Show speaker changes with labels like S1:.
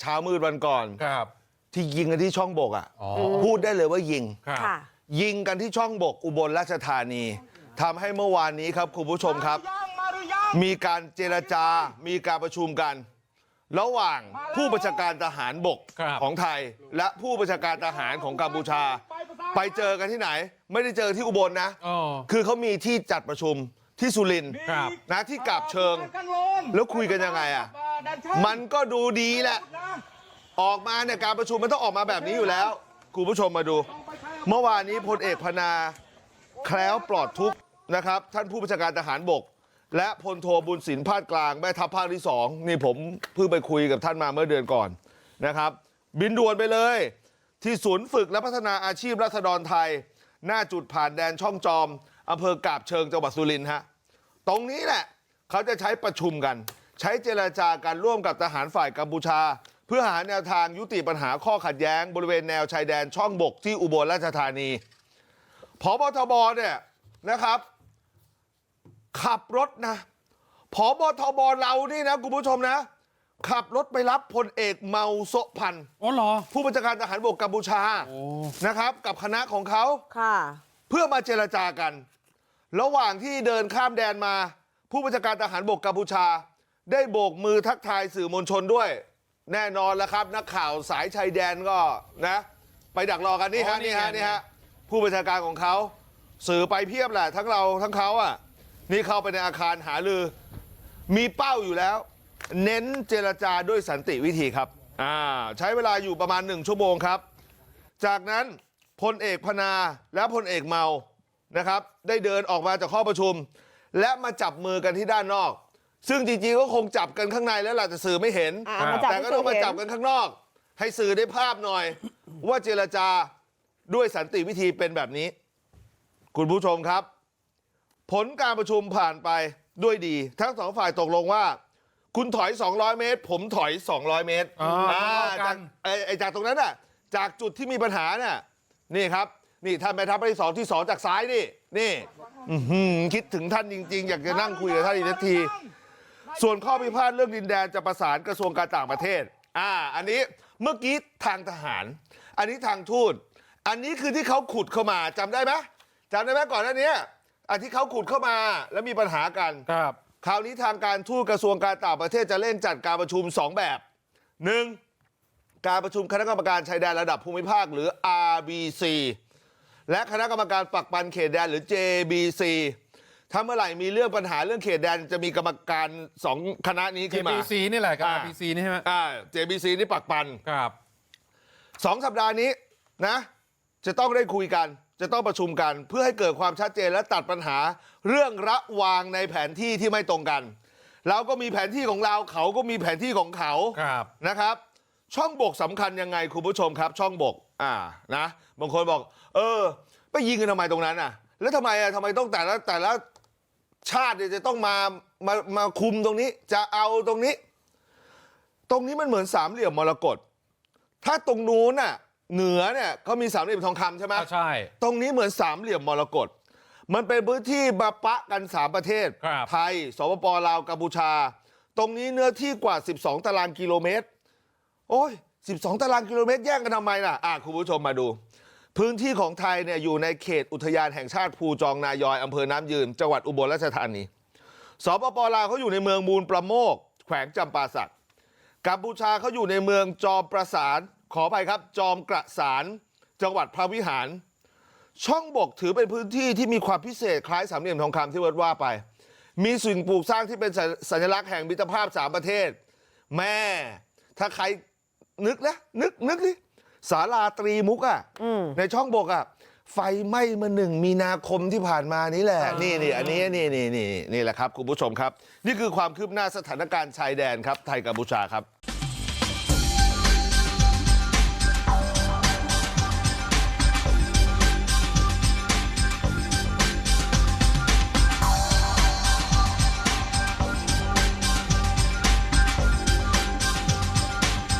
S1: เช้ามืดวันก่อน
S2: ครับ
S1: ที่ยิงกันที่ช่องบกอะ
S2: อ๋อ
S1: พูดได้เลยว่ายิง
S2: ครับ
S3: ค่ะ
S1: ยิงกันที่ช่องบกอุบลราชธานีทำให้เมื่อวานนี้ครับคุณผู้ชมครับ มีการเจรจามีการประชุมกัน ระหว่างผู้บัญชาการทหารบก
S2: ครับ
S1: ของไทย และผู้บัญชาการทหารของกัมพูชา ไปเจอกันที่ไหน ไม่ได้เจอที่อุบลนะ
S2: อ๋อ
S1: คือเขามีที่จัดประชุมที่สุรินทร์
S2: ครับ
S1: นะที่กาบเชิง แล้วคุยกันยังไงอะ มันก็ดูดีแหละ ออกมาเนี่ยการประชุมมันต้องออกมาแบบนี้อยู่แล้วคุณผู้ชมมาดู เมื่อวานนี้พลเอกพนาแคล้วปลอดทุกข์นะครับ ท่านผู้บัญชาการทหารบก และพลโทบุญสินพาดกลางแม่ทัพภาคที่สองนี่ผมเพิ่งไปคุยกับท่านมาเมื่อเดือนก่อนนะครับ บินด่วนไปเลย ที่ศูนย์ฝึกและพัฒนาอาชีพรัษฎรไทย หน้าจุดผ่านแดนช่องจอมอำเภอกาบเชิงจังหวัดสุรินทร์ฮะตรงนี้แหละเขาจะใช้ประชุมกัน ใช้เจรจากันร่วมกับทหารฝ่ายกัมพูชา เพื่อหาแนวทางยุติปัญหาข้อขัดแย้งบริเวณแนวชายแดนช่องบกที่อุบลราชธานีพบทบเนี่ยนะครับขับรถนะพบทบเรานี่นะคุณผู้ชมนะ ขับรถไปรับพลเอกเมาโซะพันธ์
S2: อ๋อเหรอ
S1: ผู้บัญชาการทหารบกกัมพูชา
S2: โอ้
S1: นะครับ กับคณะของเขา
S3: ค่ะ
S1: เพื่อมาเจรจากัน ระหว่างที่เดินข้ามแดนมา ผู้บัญชาการทหารบกกัมพูชา ได้โบกมือทักทายสื่อมวลชนด้วย แน่นอนแล้วครับนักข่าวสายชายแดนก็นะ ไปดักรอกันนี่ฮะ
S2: อ๋อนี่
S1: นี่ฮะ
S2: ไง
S1: นี่ฮะผู้บัญชาการของเขาสื่อไปเพียบแหละทั้งเราทั้งเขาอะ นี่เข้าไปในอาคารหาลือ มีเป้าอยู่แล้ว เน้นเจรจาด้วยสันติวิธีครับอ่าใช้เวลาอยู่ประมาณหนึ่งชั่วโมงครับ จากนั้นพลเอกพนาและพลเอกเมานะครับ ได้เดินออกมาจากห้องประชุม และมาจับมือกันที่ด้านนอก ซึ่งจริงๆก็คงจับกันข้างในแล้วล่ะแต่สื่อไม่เห็น
S3: อ่ามาจับ
S1: แต่ก็ต้องมา
S3: ให้สื่อเห็น
S1: จับกันข้างนอก ให้สื่อได้ภาพหน่อย ว่าเจรจาด้วยสันติวิธีเป็นแบบนี้ คุณผู้ชมครับ ผลการประชุมผ่านไปด้วยดี ทั้งสองฝ่ายตกลงว่า คุณถอย 200 เมตร ผมถอย 200 เมตร
S2: อ่า
S1: อ่า
S2: เท่ากั
S1: จาก
S2: น
S1: ไอ้ไอ้จากตรงนั้นน่ะ จากจุดที่มีปัญหาน่ะนี่ครับ นี่ท่านแม่ทัพภาคที่สองที่สองจากซ้ายนี่นี่อื้อหือคิดถึงท่านจริง ๆ อยากจะนั่งคุยกับท่านอีกนาที ส่วนข้อพิพาทเรื่องดินแดนจะประสานกระทรวงการต่างประเทศอ่าอันนี้เมื่อกี้ทางทหาร อันนี้ทางทูตอันนี้คือที่เขาขุดเข้ามาจำได้ไหมจำได้ไหมก่อนหน้านี้อันที่เขาขุดเข้ามาแล้วมีปัญหากัน
S2: ครับ
S1: คราวนี้ทางการทูตกระทรวงการต่างประเทศจะเร่งจัดการประชุม 2 แบบหนึ่งการประชุมคณะกรรมการชายแดนระดับภูมิภาคหรือ RBC และคณะกรรมการปักปันเขตแดนหรือ JBC ถ้าเมื่อไหร่มีเรื่องปัญหาเรื่องเขตแดนจะมีกรรมการสองคณะนี้ขึ้นมา
S2: JBC นี่แหละกับ
S1: อ่า
S2: RPC นี่ใช่ไหม
S1: อ่า JBC นี่ปักปัน
S2: ครับ
S1: สองสัปดาห์นี้นะ จะต้องได้คุยกัน จะต้องประชุมกัน เพื่อให้เกิดความชัดเจนและตัดปัญหา เรื่องระวางในแผนที่ที่ไม่ตรงกัน เราก็มีแผนที่ของเราเขาก็มีแผนที่ของเขา
S2: ครับ
S1: นะครับ ช่องบกสำคัญยังไงคุณผู้ชมครับ ช่องบก อ่านะบางคนบอก เออ ไปยิงกันทำไมตรงนั้นอะ แล้วทำไมอะทำไมต้องแต่ละแต่ละ ชาติเนี่ยจะต้องมามามาคุมตรงนี้จะเอาตรงนี้ ตรงนี้มันเหมือนสามเหลี่ยมมรกตถ้าตรงนู้นน่ะเหนือเนี่ยเขามีสามเหลี่ยมทองคำใช่ไหม
S2: ก็ใช่
S1: ตรงนี้เหมือนสามเหลี่ยมมรกตมันเป็นพื้นที่มาปะกันสามประเทศ
S2: ครับ
S1: ไทย สปปลาวกัมพูชา ตรงนี้เนื้อที่กว่า 12 ตารางกิโลเมตร โอ้ย 12 ตารางกิโลเมตรแย่งกันทำไมล่ะ อะ คุณผู้ชมมาดู พื้นที่ของไทยเนี่ยอยู่ในเขตอุทยานแห่งชาติภูจองนายอยอำเภอน้ำยืนจังหวัดอุบลราชธานีสปปลาวเขาอยู่ในเมืองมูลประโมกแขวงจำปาสักกัมพูชาเขาอยู่ในเมืองจอมประสานขออภัยครับ จอมกระสานจังหวัดพระวิหาร ช่องบกถือเป็นพื้นที่ที่มีความพิเศษคล้ายสามเหลี่ยมทองคำที่เวิร์ดว่าไป มีสิ่งปลูกสร้างที่เป็นสัญสัญลักษณ์แห่งมิตรภาพสามประเทศ แม่ ถ้าใครนึกนะนึกนึกดิ ศาลาตรีมุกอะ
S3: อืม
S1: ในช่องบกอะไฟไหม้เมื่อหนึ่งมีนาคมที่ผ่านมานี้แหละ
S2: อ่านี่
S1: นี่นี่อันนี้นี่นี่นี่นี่แหละครับคุณผู้ชมครับนี่คือความคืบหน้าสถานการณ์ชายแดนครับไทยกัมพูชาครับ